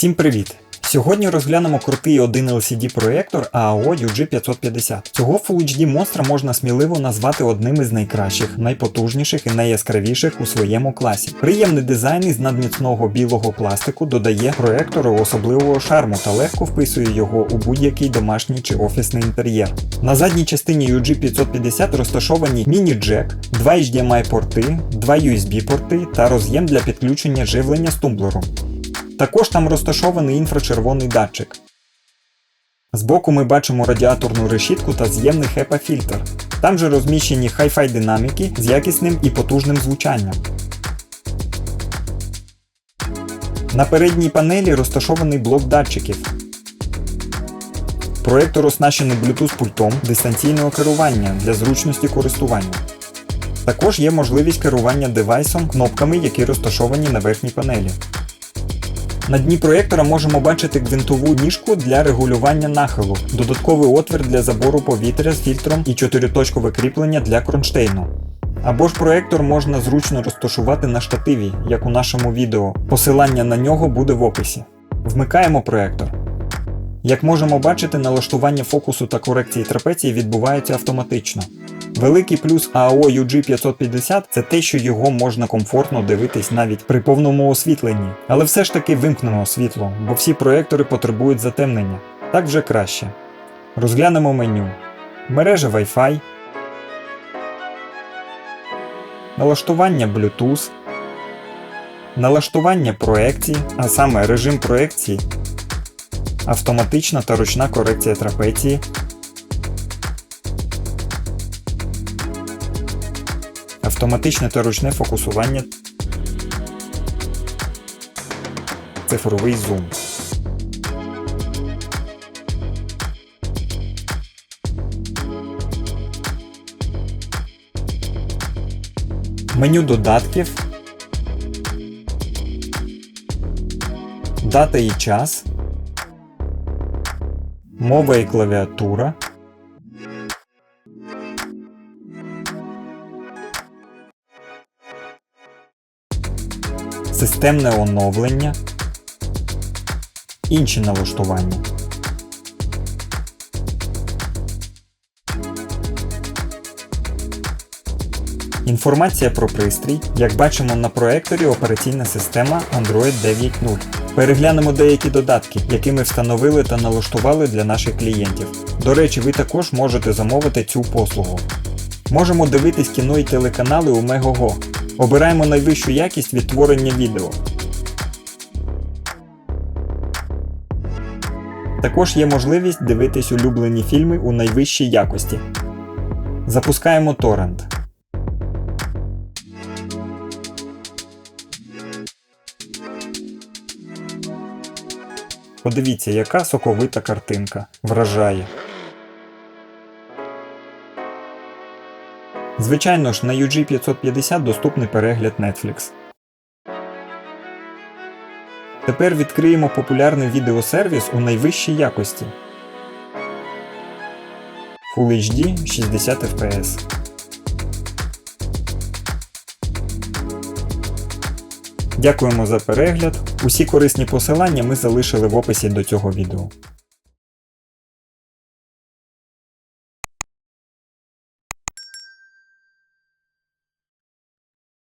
Всім привіт! Сьогодні розглянемо крутий один LCD проєктор AAO UG550. Цього Full HD монстра можна сміливо назвати одним із найкращих, найпотужніших і найяскравіших у своєму класі. Приємний дизайн із надміцного білого пластику додає проєктору особливого шарму та легко вписує його у будь-який домашній чи офісний інтер'єр. На задній частині UG550 розташовані міні-джек, два HDMI порти, два USB порти та роз'єм для підключення живлення з тумблером. Також там розташований інфрачервоний датчик. Збоку ми бачимо радіаторну решітку та з'ємний HEPA-фільтр. Там же розміщені Hi-Fi динаміки з якісним і потужним звучанням. На передній панелі розташований блок датчиків. Проєктор оснащений Bluetooth пультом дистанційного керування для зручності користування. Також є можливість керування девайсом кнопками, які розташовані на верхній панелі. На дні проєктора можемо бачити гвинтову ніжку для регулювання нахилу, додатковий отвір для забору повітря з фільтром і чотириточкове кріплення для кронштейну. Або ж проєктор можна зручно розташувати на штативі, як у нашому відео. Посилання на нього буде в описі. Вмикаємо проєктор. Як можемо бачити, налаштування фокусу та корекції трапеції відбувається автоматично. Великий плюс AAO UG550 це те, що його можна комфортно дивитись навіть при повному освітленні. Але все ж таки вимкнемо світло, бо всі проєктори потребують затемнення. Так вже краще. Розглянемо меню. Мережа Wi-Fi. Налаштування Bluetooth. Налаштування проекції, а саме режим проекції автоматична та ручна корекція трапеції, автоматичне та ручне фокусування, цифровий зум. Меню додатків, дата і час. Мова і клавіатура. Системне оновлення. Інші налаштування. Інформація про пристрій. Як бачимо на проекторі операційна система Android 9.0. Переглянемо деякі додатки, які ми встановили та налаштували для наших клієнтів. До речі, ви також можете замовити цю послугу. Можемо дивитись кіно і телеканали у Megogo. Обираємо найвищу якість відтворення відео. Також є можливість дивитись улюблені фільми у найвищій якості. Запускаємо торрент. Подивіться, яка соковита картинка. Вражає. Звичайно ж, на UG550 доступний перегляд Netflix. Тепер відкриємо популярний відеосервіс у найвищій якості. Full HD 60 FPS. Дякуємо за перегляд. Усі корисні посилання ми залишили в описі до цього відео.